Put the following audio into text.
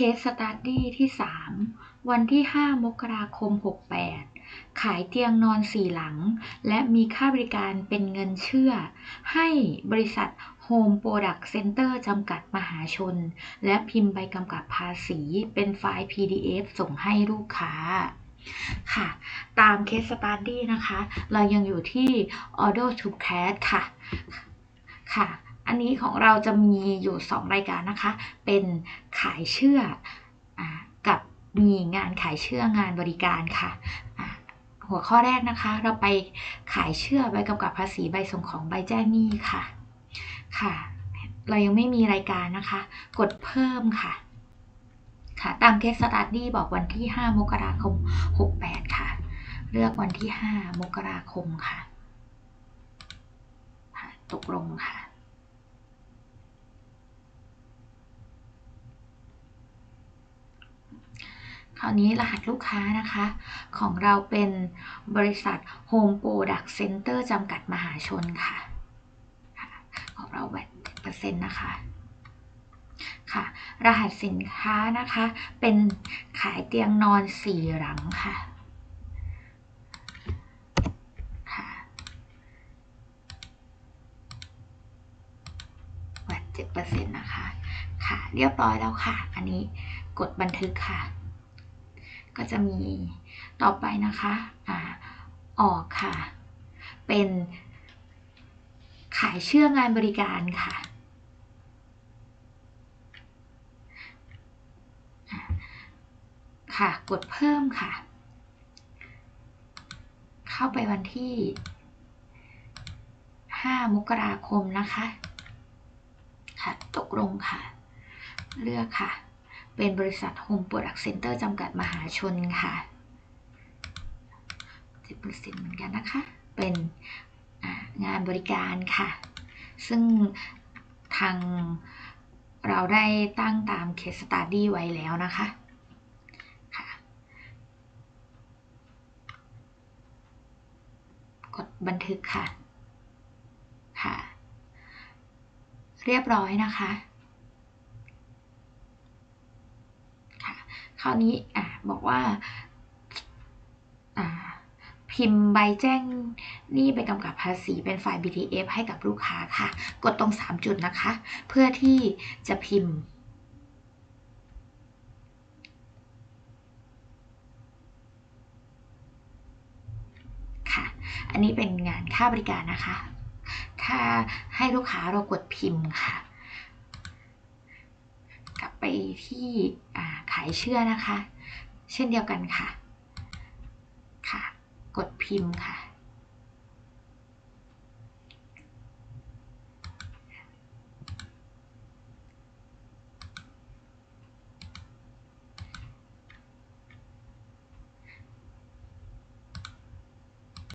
เคสสตัดดี้ที่ 3 วันที่ 5 มกราคม 68 ขายเตียงนอนสี่หลัง และมีค่าบริการเป็นเงินเชื่อ ให้บริษัท Home Product Center จำกัดมหาชน และพิมพ์ใบกำกับภาษีเป็นไฟล์ PDF ส่งให้ลูกค้าค่ะ ตามเคสสตัดดี้นะคะ เรายังอยู่ที่ Order to Cash ค่ะ ค่ะ อันนี้ของเราจะมีอยู่ 2 รายการนะคะ เป็น ขายเชื่ออกับมีงานขายเชื่องานบริการค่ะ หัวข้อแรกนะคะ เราไปขายเชื่อใบกำกับภาษีใบส่งของใบแจ้งหนี้ค่ะค่ะ เรายังไม่มีรายการนะคะ กดเพิ่มค่ะ ค่ะตามเคสสตัดดี้บอกวันที่ 5 มกราคม 68 ค่ะ เลือกวันที่ 5 มกราคมค่ะ ตกลงค่ะ คราวนี้รหัสลูกค้านะคะ ของเราเป็นบริษัท Home Product Center จำกัดมหาชนค่ะ ของเราแบตเปอร์เซ็นต์นะคะค่ะ รหัสสินค้านะคะ เป็นขายเตียงนอนสี่หลังค่ะค่ะแบตเจ็ดเปอร์เซ็นต์นะคะ ค่ะ เรียบร้อยแล้วค่ะ อันนี้กดบันทึกค่ะ ก็จะมีต่อไปนะคะอ่าออกค่ะ เป็นขายเชื่องานบริการค่ะ ค่ะ กดเพิ่มค่ะ เข้าไปวันที่ 5 มกราคมนะคะ ค่ะ ตกลงค่ะ เลือกค่ะ เป็นบริษัท Home Product Center จำกัดมหาชนค่ะ10%เหมือนกันนะคะ เป็นงานบริการค่ะ ซึ่งทางเราได้ตั้งตามเคสสต u ดี้ไว้แล้วนะคะค่ะ กดบันทึกค่ะ ค่ะ เรียบร้อยนะคะ ค ราวนี้อะบอกว่าอ่าพิมพ์ใบแจ้งหนี้ไปกำกับภาษีเป็นไฟล์ BTF ให้กับลูกค้าค่ะ กดตรง 3 จุดนะคะ เพื่อที่จะพิมพ์ ค่ะ อันนี้เป็นงานค่าบริการนะคะ ถ้าให้ลูกค้าเรากดพิมพ์ค่ะ ที่ขายเชื่อนะคะ เช่นเดียวกันค่ะค่ะ กดพิมพ์ค่ะ